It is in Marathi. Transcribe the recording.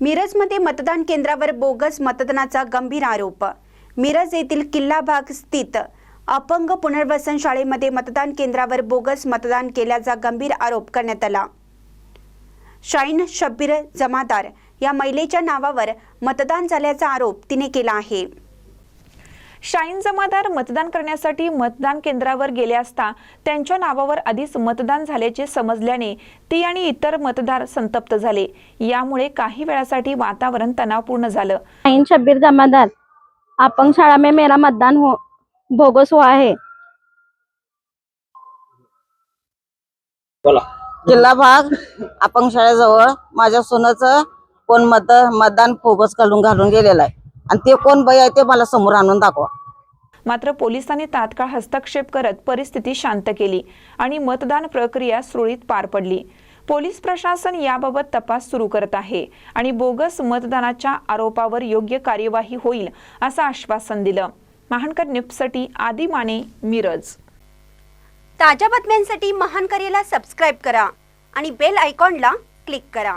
मिरजमध्ये मतदान केंद्रावर बोगस मतदानाचा गंभीर आरोप. मिरज येथील किल्ला भाग स्थित अपंग पुनर्वसन शाळेमध्ये मतदान केंद्रावर बोगस मतदान केल्याचा गंभीर आरोप करण्यात आला. शाईन शब्बीर जमादार या महिलेच्या नावावर मतदान झाल्याचा आरोप तिने केला आहे. शाईन जमादार मतदान करण्यासाठी मतदान केंद्रावर गेले असता त्यांच्या नावावर आधीच मतदान झाल्याचे समजल्याने ती आणि इतर मतदार संतप्त झाले. यामुळे काही वेळासाठी वातावरण तणावपूर्ण झालं. शाहीन शब्बीर जमादार अपंग शाळा में मेरा मतदान हो हुआ है. बोला. जिल्हा भाग अपंग शाळेजवळ माझ्या सोनाचं कोण मत मतदान फोगस घालून घालून गेलेलं आहे. आणि ते कोण बाई आहे ते मला समोर आणून दाखवा. मात्र पोलिसांनी तात्काळ हस्तक्षेप करत परिस्थिती शांत केली आणि मतदान प्रक्रिया सुरळीत पार पडली. पोलीस प्रशासन याबाबत तपास सुरू करत आहे आणि बोगस मतदानाच्या आरोपावर योग्य कार्यवाही होईल असं आश्वासन दिलं. महानकर न्यूजसाठी आदी माने मिरज. ताज्या बातम्यांसाठी महान करेला सबस्क्राईब करा आणि बेल आयकॉनला क्लिक करा.